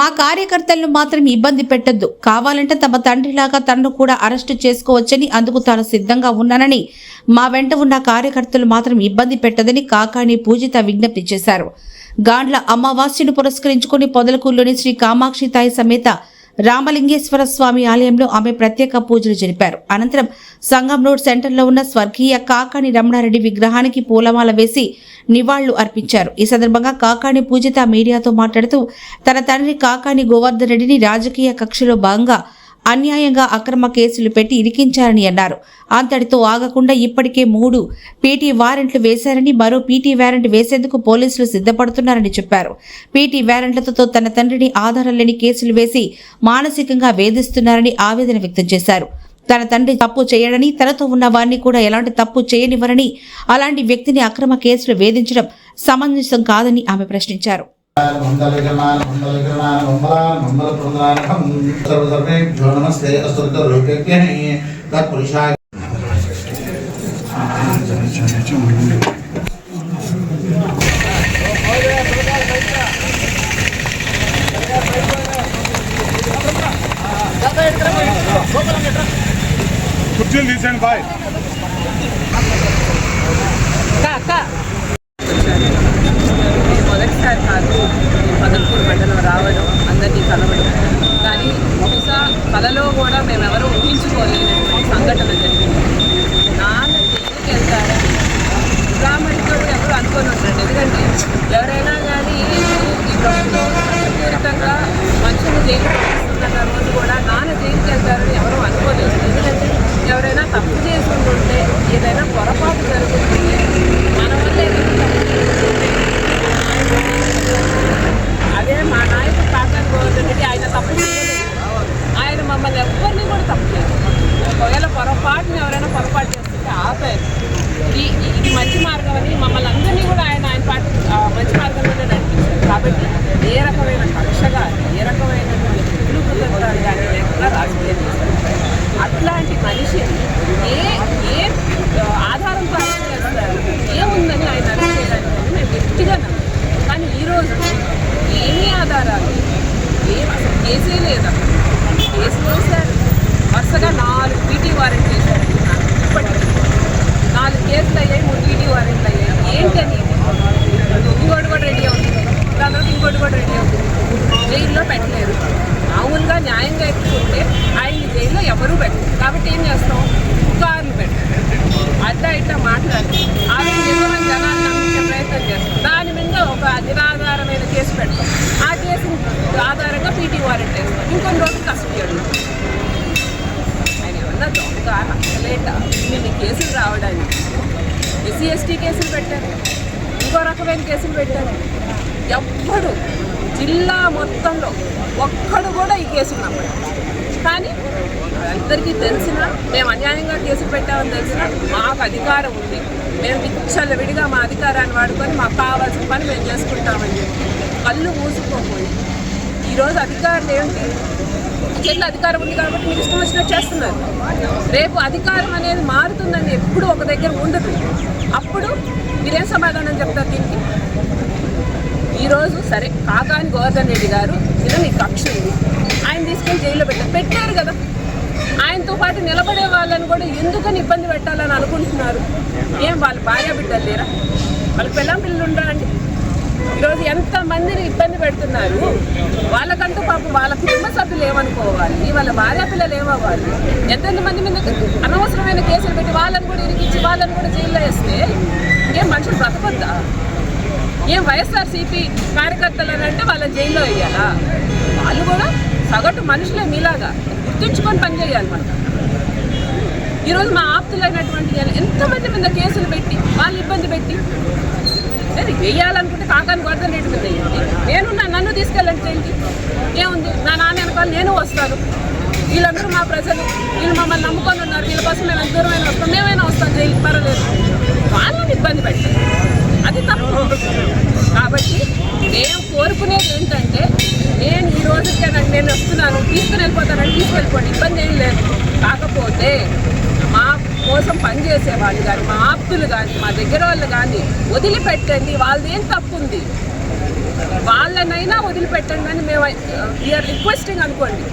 మా కార్యకర్తలను మాత్రం ఇబ్బంది పెట్టొద్దు. కావాలంటే తమ తండ్రిలాగా తనను కూడా అరెస్టు చేసుకోవచ్చని అందుకు తాను సిద్ధంగా ఉన్నానని మా వెంట ఉన్న కార్యకర్తలు మాత్రం ఇబ్బంది పెట్టదని కాకాని పూజిత విజ్ఞప్తి చేశారు. గాండ్ల అమావాస్యను పురస్కరించుకుని పొదలకూరులోని శ్రీ కామాక్షి తాయి సమేత రామలింగేశ్వర స్వామి ఆలయంలో ఆమె ప్రత్యేక పూజలు జరిపారు. అనంతరం సంగం రోడ్ సెంటర్లో ఉన్న స్వర్గీయ కాకాని రమణారెడ్డి విగ్రహానికి పూలమాల వేసి నివాళులు అర్పించారు. ఈ సందర్భంగా కాకాణి పూజిత మీడియాతో మాట్లాడుతూ తన తండ్రి కాకాణి గోవర్ధన్ రెడ్డిని రాజకీయ కక్షలో భాగంగా అన్యాయంగా అక్రమ కేసులు పెట్టి ఇరికించారని అన్నారు. అంతటితో ఆగకుండా ఇప్పటికే మూడు పీటీ వారెంట్లు వేశారని మరో పీటీ వారెంట్ వేసేందుకు పోలీసులు సిద్ధపడుతున్నారని చెప్పారు. పీటీ వారెంట్లతో తన తండ్రిని ఆధారం లేని కేసులు వేసి మానసికంగా వేధిస్తున్నారని ఆవేదన వ్యక్తం చేశారు. తన తండ్రి తప్పు చేయడని తనతో ఉన్న వారిని కూడా ఎలాంటి తప్పు చేయనివ్వరని అలాంటి వ్యక్తిని అక్రమ కేసులు వేధించడం సమంజసం కాదని ఆమె ప్రశ్నించారు. नमस्ते अस्तुतरूपेभ्यः तत्पुरुषाय कुर्ची लीजेंड बाय का का అస్తుత కాదు. ఈ పదల్పూర్ మండలం రావడం అందరినీ కలవడం. కానీ బహుశా కలలో కూడా మేమెవరూ ఊహించుకోలేనటువంటి సంఘటన జరిగింది నాన్న జైలుకి వెళ్తారని బ్రాహ్మణితో ఎవరు అనుకొని ఉంటారు ఎందుకంటే ఎవరైనా కానీ ఈ ప్రభుత్వం చట్టపూరితంగా మనుషులు జైలు పంపిస్తున్న రోజు కూడా నాన్న జైలుకి వెళ్తారని ఎవరు అనుకోలేదు ఎందుకంటే ఎవరైనా తప్పు చేసి ఉంటే ఏదైనా పొరపాటు జరుగుతుంది మన వల్ల ఏదైనా తప్పు జరుగుతుంటే అదే మా నాయకుడు కాకాని గోవర్ధన్ రెడ్డి ఆయన తప్పు చేయలేదు ఆయన మమ్మల్ని ఎవరిని కూడా తప్పు చేయలేదు ఒకవేళ పొరపాటుని ఎవరైనా పొరపాటు చేస్తుంటే ఆపారు ఇది ఇది మంచి మార్గం అని మమ్మల్ని అందరినీ కూడా ఆయన ఆయన పాటి మంచి మార్గంలోనే నడిపించారు. కాబట్టి ఏ రకమైన కక్ష కానీ ఏ రకమైనటువంటి కృతజ్ఞతలు కానీ లేకుండా రాజకీయం చేశారు అట్లాంటి మనిషిని ఏ ఏ ఆధారం ఆధారంతో అరెస్ట్ చేస్తారు? ఏముందని ఆయన అరెస్ట్ చేయడానికి మేము గట్టిగా నమ్మాం కానీ ఈరోజు ఏమీ ఆధారాలు ఏం అసలు కేసే లేదా? కేసు వేశారు. వరుసగా నాలుగు పీటీ వారెంట్ చేశారు నాకు ఇప్పటికీ నాలుగు కేసులు అయ్యాయి మూడు పీటీ వారెంట్లు అయ్యాయి ఏంటని ఇది? ఇంకోటి కూడా రెడీ అవుతుంది దాని తర్వాత ఇంకోటి కూడా రెడీ అవుతుంది జైల్లో పెట్టలేరు మామూలుగా న్యాయంగా ఎక్కుంటే ఆయన్ని బరువు పెట్టారు కాబట్టి ఏం చేస్తాం పుకార్లు పెట్టారు అడ్డా ఇట్లా మాట్లాడి. ఆవిడ నిజమైన జనాన్ని నమ్మించే ప్రయత్నం చేస్తాం దాని మీద ఒక నిరాధారమైన కేసు పెడతాం ఆ కేసు ఆధారంగా పీటీ వారెంట్ వేస్తాం ఇంకొన్ని రోజులు కస్టడీ అడుగుతాం ఆయన ఏమన్నా దొంగ నచ్చలేట ఇన్ని కేసులు రావడానికి. ఎస్సీ ఎస్టీ కేసులు పెట్టారు. ఇంకో రకమైన కేసులు పెట్టారు. ఎవ్వడు జిల్లా మొత్తంలో ఒక్కడు కూడా ఈ కేసులు నమ్మడం. కానీ అందరికీ తెలిసిన మేము అన్యాయంగా కేసు పెట్టామని తెలిసిన మాకు అధికారం ఉంది. మేము విచ్చల విడిగా మా అధికారాన్ని వాడుకొని మాకు కావాల్సిన పని మేము చేసుకుంటామని చెప్పి కళ్ళు మూసుకుపోయి. ఈరోజు అధికారులు ఏంటి చేతిలో అధికారం ఉంది కాబట్టి మీరు ఇష్టం వచ్చినట్టు చేస్తున్నారు. రేపు అధికారం అనేది మారుతుందని ఎప్పుడు ఒక దగ్గర ఉండదు. అప్పుడు మీరేం సమాధానం చెప్తారు దీనికి? ఈరోజు సరే కాకాని గోవర్ధన్ రెడ్డి గారు మీద మీకు కక్ష ఉంది. ఆయన తీసుకొని జైల్లో పెట్టారు. పెట్టారు కదా. ఆయనతో పాటు నిలబడే వాళ్ళని కూడా ఎందుకని ఇబ్బంది పెట్టాలని అనుకుంటున్నారు? ఏం వాళ్ళ భార్య బిడ్డలు లేరా? వాళ్ళ పిల్లం పిల్లలు ఉండరా అండి? ఈరోజు ఎంత మందిని ఇబ్బంది పెడుతున్నారు? వాళ్ళకంటూ పాపం వాళ్ళ కుటుంబ సభ్యులు ఏమనుకోవాలి? వాళ్ళ భార్య పిల్లలు ఏమవ్వాలి? ఎంతెంత మంది మీద అనవసరమైన కేసులు పెట్టి వాళ్ళని కూడా ఇరిగించి వాళ్ళని కూడా జైల్లో వేస్తే ఏం మనుషులు బ్రతకొద్దా? ఏం వైఎస్ఆర్సీపీ కార్యకర్తలు అని అంటే వాళ్ళ జైల్లో వేయాలా? వాళ్ళు కూడా సగటు మనుషులే మీలాగా. గుర్తుంచుకొని పనిచేయాలి మనం. ఈరోజు మా ఆప్తులైనటువంటి వాళ్ళు ఎంతమంది మీద కేసులు పెట్టి వాళ్ళు ఇబ్బంది పెట్టి సరే వేయాలనుకుంటే కాకాని గోర్ధన్ రెడ్డి మీద వేయండి. నేను నన్ను తీసుకెళ్ళండి చేయండి ఏముంది? నా నాన్న వెనకాల నేను వస్తాను. వీళ్ళందరూ మా ప్రజలు. వీళ్ళు మమ్మల్ని నమ్ముకొని ఉన్నారు. వీళ్ళ కోసం మేము ఎంత దూరమైనా వస్తాం. మేమైనా వస్తాం జైలు పర్వాలేదు. వాళ్ళని ఇబ్బంది పెట్టాలి అది తప్పు. కాబట్టి మేము నేను వస్తున్నాను. తీసుకుని వెళ్ళిపోతానని తీసుకెళ్ళిపోండి. ఇబ్బంది ఏం లేదు. కాకపోతే మా కోసం పనిచేసే వాళ్ళు కానీ మా ఆప్తులు కానీ మా దగ్గర వాళ్ళు కానీ వదిలిపెట్టండి. వాళ్ళది ఏం తప్పు ఉంది వాళ్ళనైనా వదిలిపెట్టండి అని మేము వీఆర్ రిక్వెస్టింగ్ అనుకోండి.